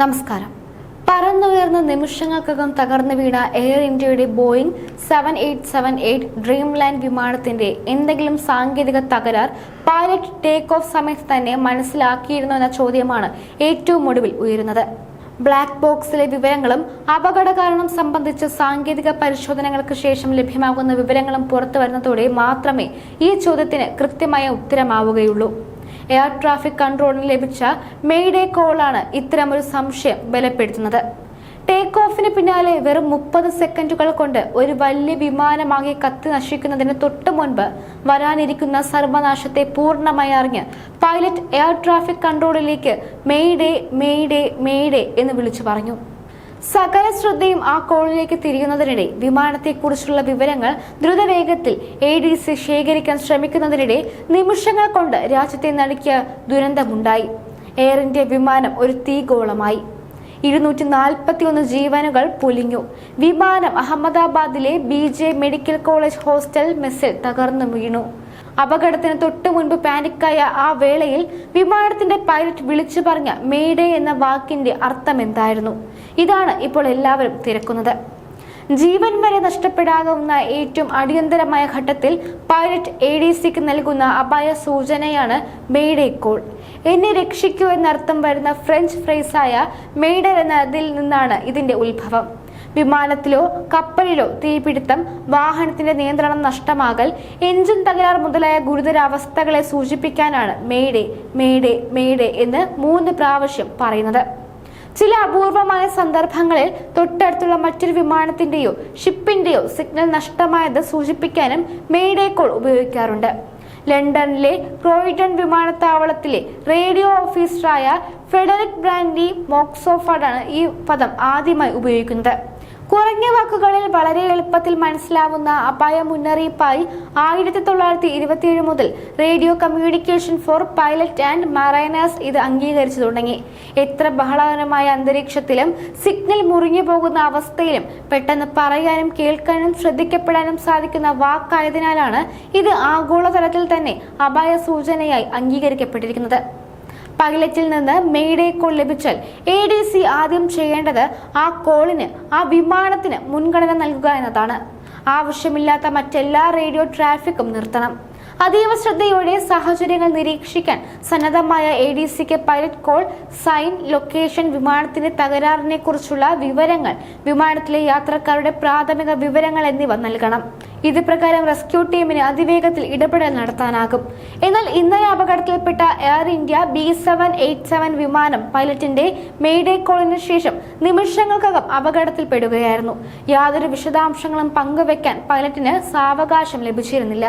നമസ്കാരം. പറന്നുയർന്ന നിമിഷങ്ങൾക്കകം തകർന്നു വീണ എയർ ഇന്ത്യയുടെ Boeing seven eight seven eight dream land വിമാനത്തിന്റെ എന്തെങ്കിലും സാങ്കേതിക തകരാർ പൈലറ്റ് ടേക്ക് ഓഫ് സമയത്ത് തന്നെ മനസ്സിലാക്കിയിരുന്നു എന്ന ചോദ്യമാണ് ഏറ്റവും ഒടുവിൽ ഉയരുന്നത്. ബ്ലാക്ക് ബോക്സിലെ വിവരങ്ങളും അപകട കാരണം സംബന്ധിച്ച് സാങ്കേതിക പരിശോധനകൾക്ക് ശേഷം ലഭ്യമാകുന്ന വിവരങ്ങളും പുറത്തു വരുന്നതോടെ മാത്രമേ ഈ ചോദ്യത്തിന് കൃത്യമായ ഉത്തരമാവുകയുള്ളൂ. എയർ ട്രാഫിക് കൺട്രോളിന് ലഭിച്ച മെയ്ഡേ കോളാണ് ഇത്തരമൊരു സംശയം ബലപ്പെടുത്തുന്നത്. ടേക്ക് ഓഫിന് പിന്നാലെ വെറും മുപ്പത് സെക്കൻഡുകൾ കൊണ്ട് ഒരു വലിയ വിമാനമാകെ കത്തി നശിക്കുന്നതിന് തൊട്ടു മുൻപ് വരാനിരിക്കുന്ന സർവനാശത്തെ പൂർണമായി അറിഞ്ഞ് പൈലറ്റ് എയർ ട്രാഫിക് കൺട്രോളിലേക്ക് മെയ്ഡേ മെയ്ഡേ മെയ്ഡേ എന്ന് വിളിച്ചു പറഞ്ഞു. സകല ശ്രദ്ധയും ആ കോളിലേക്ക് തിരിയുന്നതിനിടെ വിമാനത്തെക്കുറിച്ചുള്ള വിവരങ്ങൾ ദ്രുതവേഗത്തിൽ എ ഡി സി ശേഖരിക്കാൻ ശ്രമിക്കുന്നതിനിടെ നിമിഷങ്ങൾ കൊണ്ട് രാജ്യത്തെ നടുക്കിയ ദുരന്തമുണ്ടായി. എയർ ഇന്ത്യ വിമാനം ഒരു തീഗോളമായി. ഇരുന്നൂറ്റി നാൽപ്പത്തി ഒന്ന് ജീവനുകൾ പൊലിഞ്ഞു. വിമാനം അഹമ്മദാബാദിലെ ബി മെഡിക്കൽ കോളേജ് ഹോസ്റ്റൽ മെസ്സിൽ തകർന്നു വീണു. അപകടത്തിന് തൊട്ടു മുൻപ് പാനിക്കായ ആ വേളയിൽ വിമാനത്തിന്റെ പൈലറ്റ് വിളിച്ചു പറഞ്ഞ മേഡേ എന്ന വാക്കിന്റെ അർത്ഥം എന്തായിരുന്നു ഇതാണ് ഇപ്പോൾ എല്ലാവരും തിരക്കുന്നത്. ജീവൻ വരെ നഷ്ടപ്പെടാവുന്ന ഏറ്റവും അടിയന്തരമായ ഘട്ടത്തിൽ പൈലറ്റ് എ ഡി സിക്ക് നൽകുന്ന അപായ സൂചനയാണ് മെയ്ഡേ കോൾ. എന്നെ രക്ഷിക്കൂ എന്നർത്ഥം വരുന്ന ഫ്രഞ്ച് ഫ്രേസായ മെയ്ഡർ എന്നതിൽ നിന്നാണ് ഇതിന്റെ ഉത്ഭവം. വിമാനത്തിലോ കപ്പലിലോ തീപിടുത്തം വാഹനത്തിന്റെ നിയന്ത്രണം നഷ്ടമാകൽ എഞ്ചിൻ തകരാർ മുതലായ ഗുരുതരാവസ്ഥകളെ സൂചിപ്പിക്കാനാണ് മേഡേ മേഡേ മേഡേ എന്ന് മൂന്ന് പ്രാവശ്യം പറയുന്നത്. ചില അപൂർവമായ സന്ദർഭങ്ങളിൽ തൊട്ടടുത്തുള്ള മറ്റൊരു വിമാനത്തിന്റെയോ ഷിപ്പിന്റെയോ സിഗ്നൽ നഷ്ടമായത് സൂചിപ്പിക്കാനും മേഡേ കോൾ ഉപയോഗിക്കാറുണ്ട്. ലണ്ടനിലെ ക്രോയിഡൺ വിമാനത്താവളത്തിലെ റേഡിയോ ഓഫീസറായ ഫെഡറിക് ബ്രാൻഡി മോക്സോഫാഡാണ് ഈ പദം ആദ്യമായി ഉപയോഗിക്കുന്നത്. കുറഞ്ഞ വാക്കുകളിൽ വളരെ എളുപ്പത്തിൽ മനസ്സിലാവുന്ന അപായ മുന്നറിയിപ്പായി ആയിരത്തി തൊള്ളായിരത്തി ഇരുപത്തിയേഴ് മുതൽ radio communication for pilot and mariners ഇത് അംഗീകരിച്ചു തുടങ്ങി. എത്ര ബഹളകരമായ അന്തരീക്ഷത്തിലും സിഗ്നൽ മുറിഞ്ഞു പോകുന്ന അവസ്ഥയിലും പെട്ടെന്ന് പറയാനും കേൾക്കാനും ശ്രദ്ധിക്കപ്പെടാനും സാധിക്കുന്ന വാക്കായതിനാലാണ് ഇത് ആഗോളതലത്തിൽ തന്നെ അപായ സൂചനയായി അംഗീകരിക്കപ്പെട്ടിരിക്കുന്നത്. പൈലറ്റിൽ നിന്ന് മെയ്ഡേ കോൾ ലഭിച്ചാൽ എ ഡി സി ആദ്യം ചെയ്യേണ്ടത് ആ കോളിന് ആ വിമാനത്തിന് മുൻഗണന നൽകുക എന്നതാണ്. ആവശ്യമില്ലാത്ത മറ്റെല്ലാ റേഡിയോ ട്രാഫിക്കും നിർത്തണം. അതീവ ശ്രദ്ധയോടെ സാഹചര്യങ്ങൾ നിരീക്ഷിക്കാൻ സന്നദ്ധമായ എ ഡി സിക്ക് പൈലറ്റ് കോൾ സൈൻ ലൊക്കേഷൻ വിമാനത്തിന്റെ തകരാറിനെ കുറിച്ചുള്ള വിവരങ്ങൾ വിമാനത്തിലെ യാത്രക്കാരുടെ പ്രാഥമിക വിവരങ്ങൾ എന്നിവ നൽകണം. ഇത് പ്രകാരം റെസ്ക്യൂ ടീമിന് അതിവേഗത്തിൽ ഇടപെടൽ നടത്താനാകും. എന്നാൽ ഇന്നലെ അപകടത്തിൽപ്പെട്ട air India B seven eight seven വിമാനം പൈലറ്റിന്റെ മെയ്ഡേ കോളിന് ശേഷം നിമിഷങ്ങൾക്കകം അപകടത്തിൽപ്പെടുകയായിരുന്നു. യാതൊരു വിശദാംശങ്ങളും പങ്കുവെക്കാൻ പൈലറ്റിന് സാവകാശം ലഭിച്ചിരുന്നില്ല.